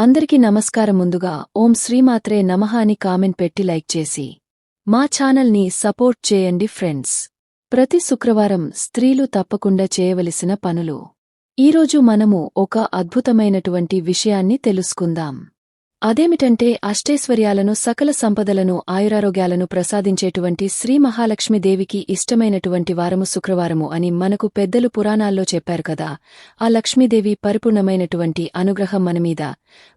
అందరికీ నమస్కారం ముందుగా ఓం శ్రీమాత్రే నమః అని కామెంట్ పెట్టి లైక్ చేసి మా ఛానల్ని సపోర్ట్ చేయండి ఫ్రెండ్స్. ప్రతి శుక్రవారం స్త్రీలు తప్పకుండా చేయవలసిన పనులు. ఈరోజు మనము ఒక అద్భుతమైనటువంటి విషయాన్ని తెలుసుకుందాం. అదేమిటంటే అష్టైశ్వర్యాలను సకల సంపదలను ఆయురారోగ్యాలను ప్రసాదించేటువంటి శ్రీ మహాలక్ష్మీదేవికి ఇష్టమైనటువంటి వారము శుక్రవారము అని మనకు పెద్దలు పురాణాల్లో చెప్పారు కదా. ఆ లక్ష్మీదేవి పరిపూర్ణమైనటువంటి అనుగ్రహం మనమీద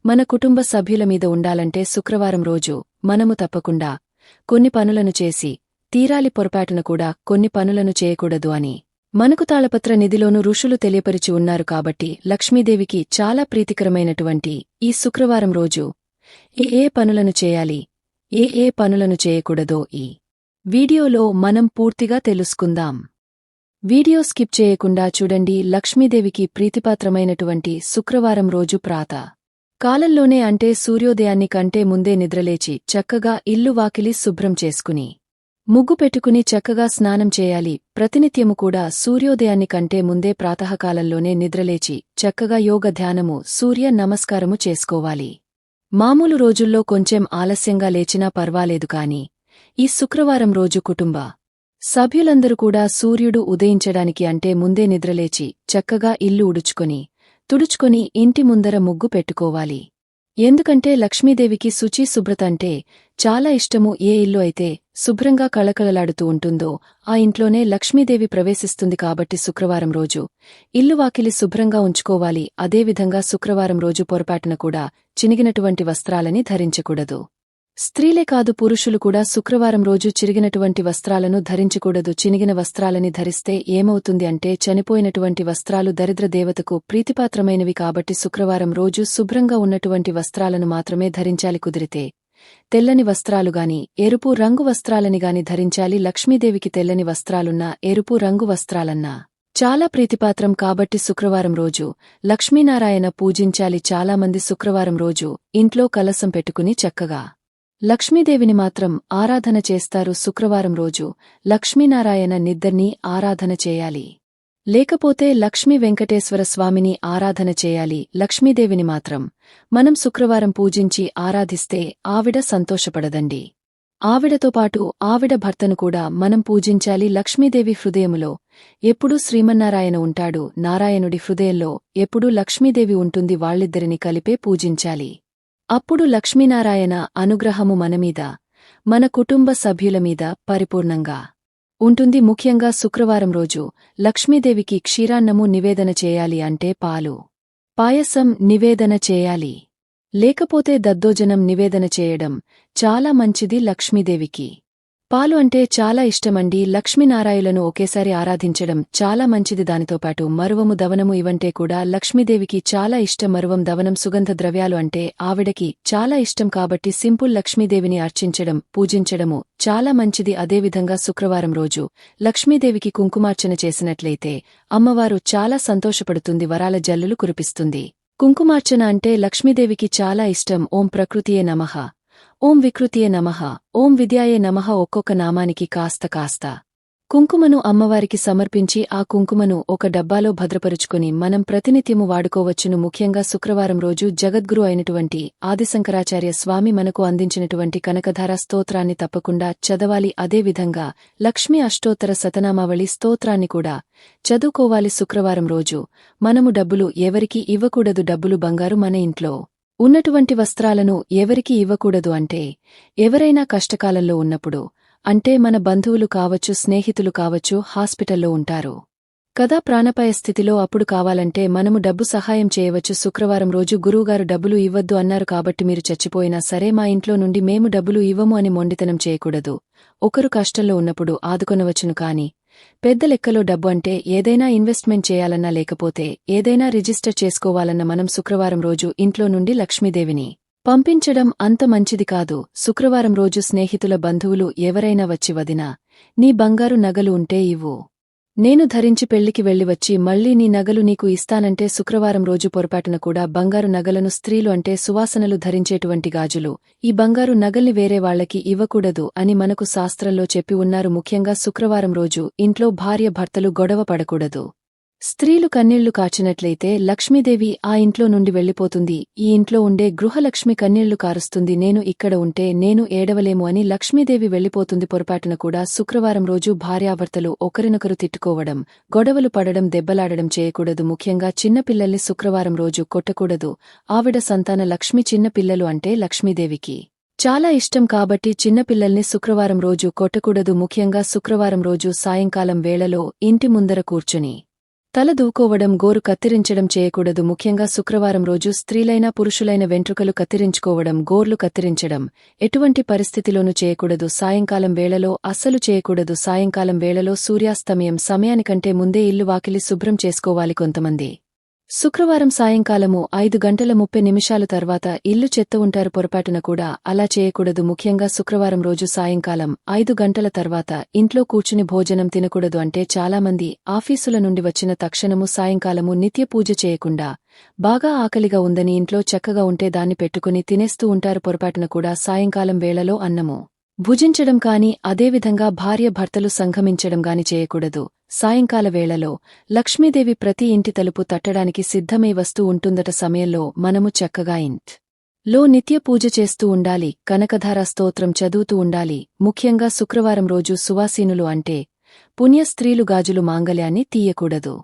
మన కుటుంబ సభ్యుల మీద ఉండాలంటే శుక్రవారం రోజు మనము తప్పకుండా కొన్ని పనులను చేసి తీరాలి పొరపాటున కూడా కొన్ని పనులను చేయకూడదు అని. మనకు తాళపత్ర నిధిలోను ఋషులు తెలియపరిచి ఉన్నారు కాబట్టి లక్ష్మీదేవికి చాలా ప్రీతికరమైనటువంటి ఈ శుక్రవారం రోజు ఏ ఏ పనులను చేయాలి ఏ ఏ పనులను చేయకూడదో ఈ వీడియోలో మనం పూర్తిగా తెలుసుకుందాం. వీడియో స్కిప్ చేయకుండా చూడండి లక్ష్మీదేవికి ప్రీతిపాత్రమైనటువంటి శుక్రవారం రోజు ప్రాత. కాలంలోనే అంటే సూర్యోదయాన్ని కంటే ముందే నిద్రలేచి చక్కగా ఇల్లు వాకిలి శుభ్రం చేసుకుని ముగ్గు పెట్టుకుని చక్కగా స్నానం చేయాలి. ప్రతినిత్యము కూడా సూర్యోదయాన్ని కంటే ముందే ప్రాతకాలంలోనే నిద్రలేచి చక్కగా యోగ ధ్యానము సూర్య నమస్కారము చేసుకోవాలి. మామూలు రోజుల్లో కొంచెం ఆలస్యంగా లేచినా పర్వాలేదు కాని ఈ శుక్రవారం రోజు కుటుంబ సభ్యులందరూ కూడా సూర్యుడు ఉదయించడానికి అంటే ముందే నిద్రలేచి చక్కగా ఇల్లు ఉడుచుకొని తుడుచుకొని ఇంటి ముందర ముగ్గు పెట్టుకోవాలి. ఎందుకంటే లక్ష్మీదేవికి శుచి శుభ్రత అంటే చాలా ఇష్టము. ఏ ఇల్లు అయితే శుభ్రంగా కళకళలాడుతూ ఉంటుందో ఆ ఇంట్లోనే లక్ష్మీదేవి ప్రవేశిస్తుంది కాబట్టి శుక్రవారం రోజు ఇల్లు వాకిలి శుభ్రంగా ఉంచుకోవాలి. అదేవిధంగా శుక్రవారం రోజు పొరపాటున కూడా చినిగినటువంటి వస్త్రాలని ధరించకూడదు. స్త్రీలే కాదు పురుషులు కూడా శుక్రవారం రోజు చిరిగినటువంటి వస్త్రాలను ధరించకూడదు. చినిగిన వస్త్రాలని ధరిస్తే ఏమవుతుంది అంటే చనిపోయినటువంటి వస్త్రాలు దరిద్ర దేవతకు ప్రీతిపాత్రమైనవి కాబట్టి శుక్రవారం రోజు శుభ్రంగా ఉన్నటువంటి వస్త్రాలను మాత్రమే ధరించాలి కుదిరితే. తెల్లని వస్త్రాలుగాని ఎరుపు రంగు వస్త్రాలని గాని ధరించాలి. లక్ష్మీదేవికి తెల్లని వస్త్రాలున్నా ఎరుపు రంగు వస్త్రాలన్నా. చాలా ప్రీతిపాత్రం కాబట్టి శుక్రవారం రోజు లక్ష్మీనారాయణ పూజించాలి. చాలామంది శుక్రవారం రోజు ఇంట్లో కలసం పెట్టుకుని చక్కగా లక్ష్మీదేవిని మాత్రం ఆరాధన చేస్తారు శుక్రవారం రోజు. లక్ష్మీనారాయణ నిద్దర్నీ ఆరాధన చేయాలి. లేకపోతే లక్ష్మీ వెంకటేశ్వర స్వామిని ఆరాధన చేయాలి. లక్ష్మీదేవిని మాత్రం మనం శుక్రవారం పూజించి ఆరాధిస్తే ఆవిడ సంతోషపడదండి. ఆవిడతో పాటు ఆవిడ భర్తను కూడా మనం పూజించాలి. లక్ష్మీదేవి హృదయములో ఎప్పుడూ శ్రీమన్నారాయణ ఉంటాడు. నారాయణుడి హృదయంలో ఎప్పుడూ లక్ష్మీదేవి ఉంటుంది. వాళ్ళిద్దరిని కలిపే పూజించాలి. అప్పుడు లక్ష్మీనారాయణ అనుగ్రహము మనమీద మన కుటుంబ సభ్యులమీద పరిపూర్ణంగా ఉంటుంది. ముఖ్యంగా శుక్రవారం రోజు లక్ష్మీదేవికి క్షీరాన్నము నివేదన చేయాలి అంటే పాలు పాయసం నివేదన చేయాలి. లేకపోతే దద్దోజనం నివేదన చేయడం చాలా మంచిది లక్ష్మీదేవికి. పాలు అంటే చాలా ఇష్టమండి. లక్ష్మీనారాయులను ఒకేసారి ఆరాధించడం చాలా మంచిది. దానితో పాటు మరువము దవనము ఇవంటే కూడా లక్ష్మీదేవికి చాలా ఇష్టం. మరువం దవనం సుగంధ ద్రవ్యాలు అంటే ఆవిడకి చాలా ఇష్టం కాబట్టి సింపుల్ లక్ష్మీదేవిని అర్చించడం పూజించడము చాలా మంచిది. అదేవిధంగా శుక్రవారం రోజు లక్ష్మీదేవికి కుంకుమార్చన చేసినట్లయితే అమ్మవారు చాలా సంతోషపడుతుంది వరాల జల్లులు కురిపిస్తుంది. కుంకుమార్చన అంటే లక్ష్మీదేవికి చాలా ఇష్టం. ఓం ప్రకృతియే నమః. ఓం వికృతియే నమః. ఓం విద్యాయే నమః ఒక్కొక్క నామానికి కాస్త కాస్త. కుంకుమను అమ్మవారికి సమర్పించి ఆ కుంకుమను ఒక డబ్బాలో భద్రపరుచుకుని మనం ప్రతినిత్యము వాడుకోవచ్చును ముఖ్యంగా శుక్రవారం రోజు జగద్గురు అయినటువంటి ఆదిశంకరాచార్య స్వామి మనకు అందించినటువంటి కనకధార స్తోత్రాన్ని తప్పకుండా చదవాలి. అదేవిధంగా లక్ష్మీ అష్టోత్తర శతనామావళి స్తోత్రాన్ని కూడా చదువుకోవాలి శుక్రవారం రోజు. మనము డబ్బులు ఎవరికీ ఇవ్వకూడదు. డబ్బులు బంగారు మన ఇంట్లో. ఉన్నటువంటి వస్త్రాలను ఎవరికి ఇవ్వకూడదు అంటే ఎవరైనా కష్టకాలంలో ఉన్నప్పుడు అంటే మన బంధువులు కావచ్చు స్నేహితులు కావచ్చు హాస్పిటల్లో ఉంటారు. కదా ప్రాణపాయ స్థితిలో అప్పుడు కావాలంటే మనము డబ్బు సహాయం చేయవచ్చు శుక్రవారం రోజు గురువుగారు డబ్బులు ఇవ్వద్దు అన్నారు కాబట్టి మీరు చచ్చిపోయినా సరే మా ఇంట్లో నుండి మేము డబ్బులు ఇవ్వము అని మొండితనం చేయకూడదు. ఒకరు కష్టంలో ఉన్నప్పుడు ఆదుకొనవచ్చును కాని పెద్ద లెక్కలో డబ్బు అంటే ఏదైనా ఇన్వెస్ట్మెంట్ చేయాలన్నా లేకపోతే ఏదైనా రిజిస్టర్ చేసుకోవాలన్న మనం శుక్రవారం రోజు ఇంట్లో నుండి లక్ష్మీదేవిని పంపించడం అంత మంచిది కాదు. శుక్రవారం రోజు స్నేహితుల బంధువులు ఎవరైనా వచ్చి వదినా నీ బంగారు నగలు ఉంటే ఇవ్వు. నేను ధరించి పెళ్ళికి వెళ్ళి వచ్చి మళ్ళీ నీ నగలు నీకు ఇస్తానంటే శుక్రవారం రోజు పొరపాటున కూడా బంగారు నగలను స్త్రీలు అంటే సువాసనలు ధరించేటువంటి గాజులు. ఈ బంగారు నగల్ని వేరే వాళ్ళకి ఇవ్వకూడదు అని మనకు శాస్త్రంలో చెప్పి ఉన్నారు ముఖ్యంగా శుక్రవారం రోజు ఇంట్లో భార్య భర్తలు గొడవ పడకూడదు. స్త్రీలు కన్నీళ్ళు కాచినట్లయితే లక్ష్మీదేవి ఆ ఇంట్లో నుండి వెళ్ళిపోతుంది ఈ ఇంట్లో ఉండే గృహలక్ష్మి కన్నీళ్ళు కారుస్తుంది. నేను ఇక్కడ ఉంటే నేను ఏడవలేము అని లక్ష్మీదేవి వెళ్ళిపోతుంది పొరపాటున కూడా శుక్రవారం రోజు భార్యాభర్తలు ఒకరినొకరు తిట్టుకోవడం గొడవలు పడడం దెబ్బలాడడం చేయకూడదు. ముఖ్యంగా చిన్నపిల్లల్ని శుక్రవారం రోజు కొట్టకూడదు. ఆవిడ సంతాన లక్ష్మి చిన్నపిల్లలు అంటే లక్ష్మీదేవికి చాలా ఇష్టం కాబట్టి చిన్నపిల్లల్ని శుక్రవారం రోజు కొట్టకూడదు. ముఖ్యంగా శుక్రవారం రోజు సాయంకాలం వేళలో ఇంటి ముందర కూర్చుని తల దూకోవడం గోరు కత్తిరించడం చేయకూడదు. ముఖ్యంగా శుక్రవారం రోజు స్త్రీలైన పురుషులైన వెంట్రుకలు కత్తిరించుకోవడం గోర్లు కత్తిరించడం ఎటువంటి పరిస్థితిలోనూ చేయకూడదు. సాయంకాలం వేళలో అస్సలు చేయకూడదు. సాయంకాలం వేళలో సూర్యాస్తమయం సమయానికంటే ముందే ఇల్లు వాకిలి శుభ్రం చేసుకోవాలి కొంతమంది. శుక్రవారం సాయంకాలము ఐదు గంటల ముప్పై నిమిషాలు తర్వాత ఇల్లు చెత్త ఉంటారు పొరపాటున కూడా అలా చేయకూడదు. ముఖ్యంగా శుక్రవారం రోజు సాయంకాలం ఐదు గంటల తర్వాత ఇంట్లో కూర్చుని భోజనం తినకూడదు అంటే చాలామంది ఆఫీసుల నుండి వచ్చిన తక్షణము సాయంకాలము నిత్య పూజ చేయకుండా బాగా ఆకలిగా ఉందని ఇంట్లో చక్కగా ఉంటే దాన్ని పెట్టుకుని తినేస్తూ ఉంటారు పొరపాటున కూడా సాయంకాలం వేళలో అన్నము. భుజించడం కాని అదేవిధంగా భార్య భర్తలు సంగమించడం గాని చేయకూడదు. సాయంకాల వేళలో లక్ష్మీదేవి ప్రతి ఇంటి తలుపు తట్టడానికి సిద్ధమై వస్తూ ఉంటుందట సమయంలో మనము చక్కగా ఇంట్లో నిత్య పూజ చేస్తూ ఉండాలి కనకధార స్తోత్రం చదువుతూ ఉండాలి. ముఖ్యంగా శుక్రవారం రోజు సువాసీనులు అంటే పుణ్యస్త్రీలు గాజులు మాంగళ్యాన్ని తీయకూడదు.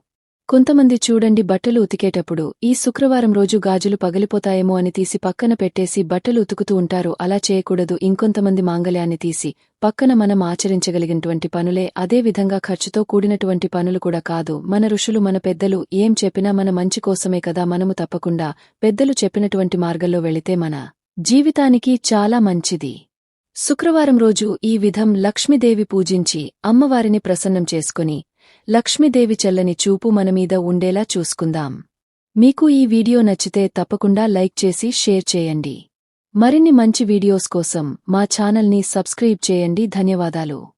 కొంతమంది చూడండి బట్టలు ఉతికేటప్పుడు ఈ శుక్రవారం రోజు గాజులు పగిలిపోతాయేమో అని తీసి పక్కన పెట్టేసి బట్టలు ఉతుకుతూ ఉంటారు అలా చేయకూడదు ఇంకొంతమంది మాంగళ్యాన్ని తీసి పక్కన మనం ఆచరించగలిగినటువంటి పనులే అదే విధంగా ఖర్చుతో కూడినటువంటి పనులు కూడా కాదు మన ఋషులు మన పెద్దలు ఏం చెప్పినా మన మంచి కోసమే కదా మనము తప్పకుండా పెద్దలు చెప్పినటువంటి మార్గంలో వెళితే మన జీవితానికి చాలా మంచిది. శుక్రవారం రోజు ఈ విధం లక్ష్మీదేవి పూజించి అమ్మవారిని ప్రసన్నం చేసుకుని లక్ష్మీదేవి చల్లని చూపు మనమీద ఉండేలా చూసుకుందాం. మీకు ఈ వీడియో నచ్చితే తప్పకుండా లైక్ చేసి షేర్ చేయండి. మరిన్ని మంచి వీడియోస్ కోసం మా ఛానల్ని సబ్స్క్రైబ్ చేయండి. ధన్యవాదాలు.